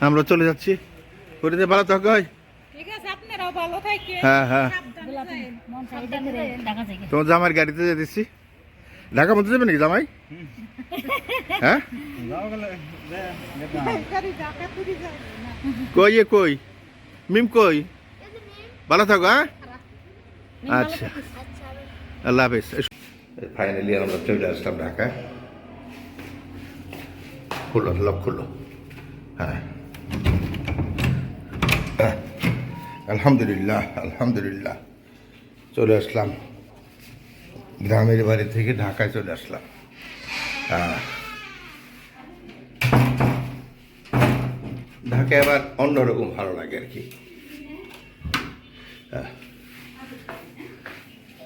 আমরা চলে যাচ্ছি। করিতে ভালো থাক হয় হ্যাঁ। তোমার জামাইয়ের গাড়িতে যেতে দিচ্ছি। ঢাকা মধ্যে যাবে নাকি জামাই? হ্যাঁ? কই এ কই? মিম কই? ভালো হ্যাঁ? আচ্ছা। আল্লাহ হাফেজ। ফাইনালি আমরা চলে আসলাম ঢাকা খুলো লক খুলো হ্যাঁ। আলহামদুলিল্লাহ আলহামদুলিল্লাহ। চলে আসলাম। গ্রামের বাড়ি থেকে ঢাকায় চলে আসলাম। হ্যাঁ। ঢাকায় আবার অন্যরকম ভালো লাগে আর কি। হ্যাঁ।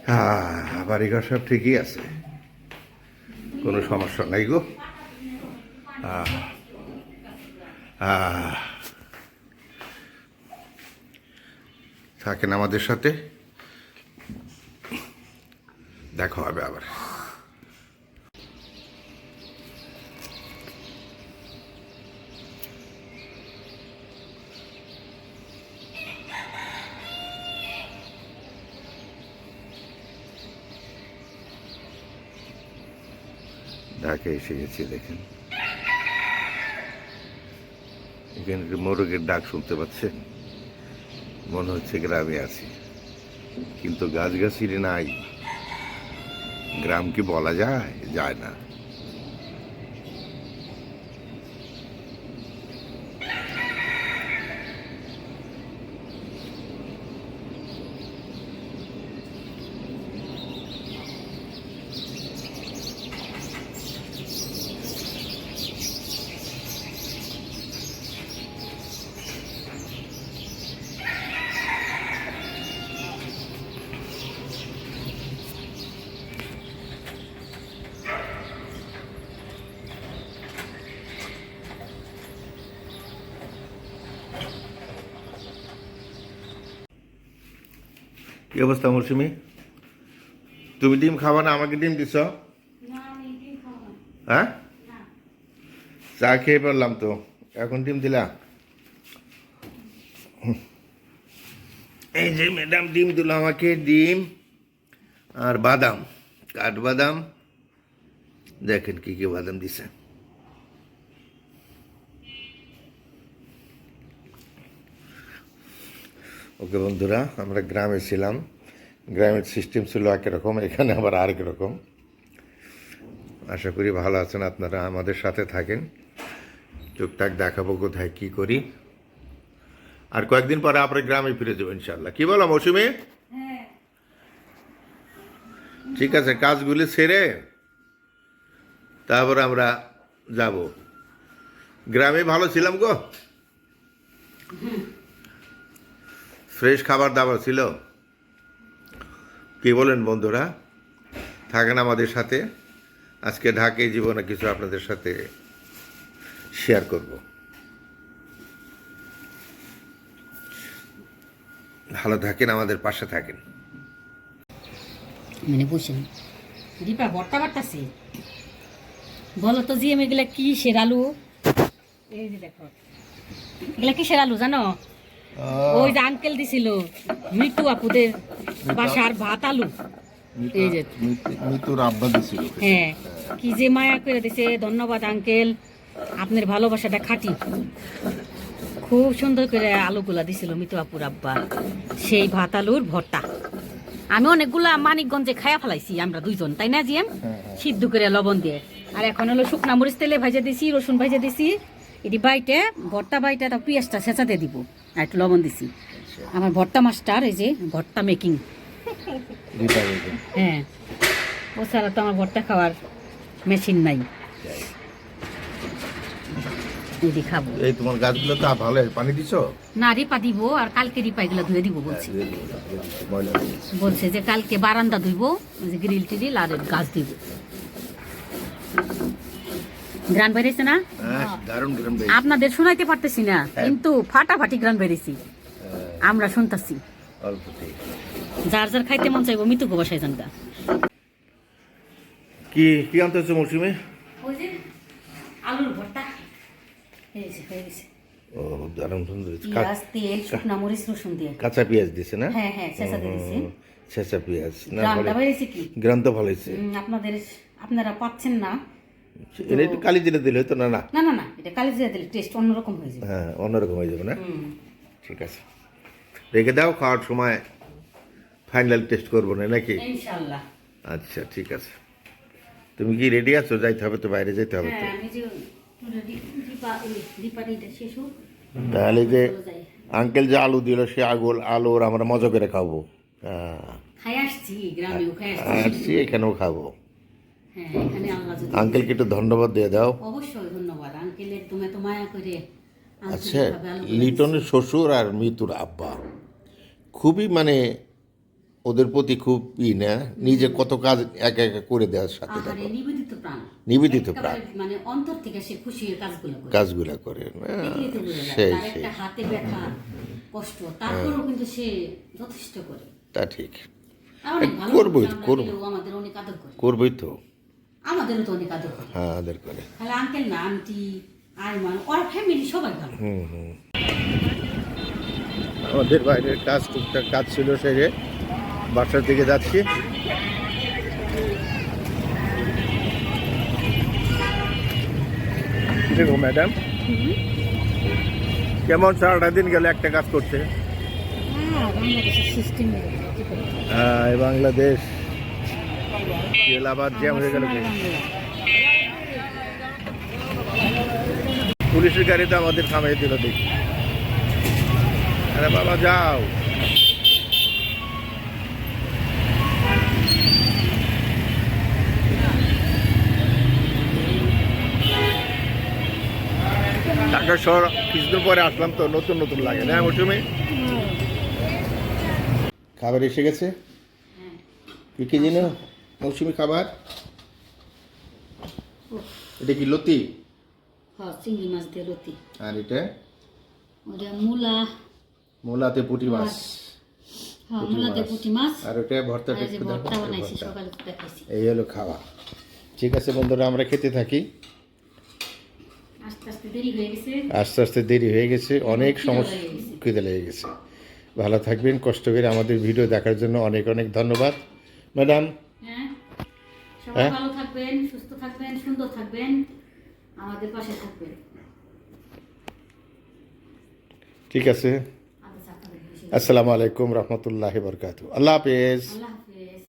হ্যাঁ বাড়িঘর সব ঠিকই আছে। কোনো সমস্যা নাই গো। থাকেন আমাদের সাথে? দেখা হবে আবার। ঢাকা এসে গেছি দেখেন। এখানে মোরগের ডাক শুনতে পাচ্ছেন, মনে হচ্ছে গ্রামে আছি। কিন্তু গাছগাছিরে নাই। গ্রাম কি বলা যায়? যায় না। কি অবস্থা মৌসুমি? তুমি ডিম খাবা না আমাকে ডিম দিছ? হ্যাঁ? চা খেয়ে পারলাম তো। এখন ডিম দিলা? এই যে ম্যাডাম ডিম দিল আমাকে ডিম আর বাদাম। কাঠবাদাম দেখেন কি কি বাদাম দিছে। ওকে বন্ধুরা আমরা গ্রামে ছিলাম। গ্রামের সিস্টেম ছিল একরকম এখানে আবার আরেক রকম। আশা করি ভালো আছেন আপনারা আমাদের সাথে থাকেন। টুকটাক দেখাবো কোথায় কি করি। আর কয়েকদিন পরে আপনার গ্রামে ফিরে যাব ইনশাল্লাহ কি বলো মৌসুমি? ঠিক আছে কাজগুলি সেরে তারপর আমরা যাব। গ্রামে ভালো ছিলাম গো? ফ্রেশ খাবার দাবার ছিল? কি বলেন বন্ধুরা? থাকেন আমাদের সাথে। আজকে ঢাকে জীবনে কিছু আপনাদের সাথে শেয়ার করব। ভালো থাকেন আমাদের পাশে থাকেন। মানে বসেন। দীপা ভর্তা বাড়তাছি বলো তো জিএম এগুলা কি আলু এই যে দেখো এগুলা কিসের আলু জানো? ওই যে আঙ্কেল দিছিল মৃত্যু আপুদের বাসার ভাত আলু এই যে। মৃত্যুর আব্বা দিছিল হ্যাঁ কি যে মায়া করে দিছে ধন্যবাদ আঙ্কেল আপনার ভালোবাসাটা খাটি। খুব সুন্দর করে আলুগুলা দিছিল মিতু আপুর আব্বা। সেই ভাত আলুর ভর্তা। আমি অনেকগুলা মানিকগঞ্জে খায়া ফেলাইছি আমরা দুইজন তাই না জিএম সিদ্ধ করে লবণ দিয়ে। আর এখন হলো শুকনা মরিচ তেলে ভাজে দিছি রসুন ভাজে দিছি। এটি বাইটে ভর্তা বাইটে তা পেঁয়াজটা ছেঁচাতে দিব। আর একটু লবণ দিছি। আমার ভর্তা মাস্টার এই যে ভর্তা মেকিং হ্যাঁ। ও ছাড়া তো আমার ভর্তা খাওয়ার মেশিন নাই। এদি খাব। এই তোমার গাছগুলো তো ভালো পানি দিছো? না রিপা দিব আর কালকে রিপা এগুলো ধুয়ে দিব বলছে। বলছে যে কালকে বারান্দা ধুইব যে গ্রিল টিরিল আর গাছ দিব গ্রান বেরিয়েছে না? হ্যাঁ আপনাদের শোনাইতে পারতেছি না কিন্তু ফাটাফাটি গ্রান বেরিয়েছি। আমরা শুনতাছি। যার যার খাইতে মন চাইব মৃত্যুকে বসাই জানগা কি কি মৌসুমে? আলুর ভর্তা। হয়ে গেছে ও দারুণ সুন্দর। পেঁয়াজ তেল শুকনা মরিচ রসুন দিয়ে। কাঁচা পেঁয়াজ দিছে না? হ্যাঁ হ্যাঁ চেঁচা দিয়ে ছেঁচা পেঁয়াজ। না গ্রামটা ভালো। বেড়েছে কি? গ্রাম ভালো হয়েছে। আপনাদের আপনারা পাচ্ছেন না। এটা একটু কালি জিরে দিলে হতো না না। না না না এটা কালি জিরা দিলে টেস্ট অন্যরকম হয়ে যাবে। হ্যাঁ অন্যরকম হয়ে যাবে না? ঠিক আছে। রেখে দাও খাওয়ার সময় ফাইনাল টেস্ট করব না নাকি? ইনশাআল্লাহ। আচ্ছা ঠিক আছে। তুমি কি রেডি আছো? যাইতে হবে তো বাইরে যেতে হবে তো। হ্যাঁ তাহলে যে আঙ্কেল যে আলু দিল সে আগুল আলুর আমরা মজা করে খাব। হ্যাঁ। আসছি এখানেও খাব। হ্যাঁ এখানে আল্লাহ যদি আঙ্কেলকে একটু ধন্যবাদ দিয়ে দাও। অবশ্যই ধন্যবাদ। আঙ্কেলের তুমি এত মায়া করে আচ্ছা লিটনের শ্বশুর আর মৃত্যুর আব্বা। খুবই মানে ওদের প্রতি খুব ই না? নিজে কত কাজ একা একা করে দেওয়ার সাথে নিবেদিত প্রাণ। নিবেদিত প্রাণ। মানে অন্তর থেকে সে খুশি কাজগুলো করে। কাজগুলা তো। সেই সেই। হাতে ব্যথা কষ্ট তারপরেও কিন্তু সে যথেষ্ট করে। তা ঠিক। করবোই, আমরা করব। গেলেও আমাদের অনেক আদর করে। তো। আমাদেরও তো অনেক আদর করে। হ্যাঁ আদের করে। তাহলে আঙ্কেল না আন্টি আইমান ওর ফ্যামিলি সবাই ভালো। হুম হুম। আমাদের বাইরের কাজ টুকটাক কাজ ছিল সেরে বাসার দিকে যাচ্ছি। দেখো ম্যাডাম কেমন সারাটা দিন গেলে একটা কাজ করতে? হ্যাঁ বাংলাদেশের হ্যাঁ জ্যাম হয়ে গেল পুলিশের গাড়িতে আমাদের থামিয়ে দিল দেখি। আরে বাবা যাও। ঢাকা শহর কিছুদিন পরে আসলাম তো নতুন নতুন লাগে না মৌসুমি? খাবার এসে গেছে? কি কি জিনিস মৌসুমি খাবার? এটা কি লতি? হ্যাঁ চিংড়ি মাছ দিয়ে রুটি আর এটা? ওটা মূলা। মোলাতে পুঁটি মাছ। হ্যাঁ আর ওটা ভর্তাটা এই একটু হলো খাওয়া। ঠিক আছে বন্ধুরা আমরা খেতে থাকি। আস্তে আস্তে দেরি হয়ে গেছে। অনেক সমস্যা লেগে গেছে। খিদে লেগে গেছে। ভালো থাকবেন কষ্ট করে আমাদের ভিডিও দেখার জন্য অনেক অনেক ধন্যবাদ। ম্যাডাম সবাই হ্যাঁ? ভালো থাকবেন সুস্থ থাকবেন সুন্দর থাকবেন। আমাদের পাশে থাকবেন। ঠিক আছে। আসসালামু আলাইকুম রহমতুল্লাহ বরকাত আল্লাহ হাফেজ। আল্লাহ হাফিজ।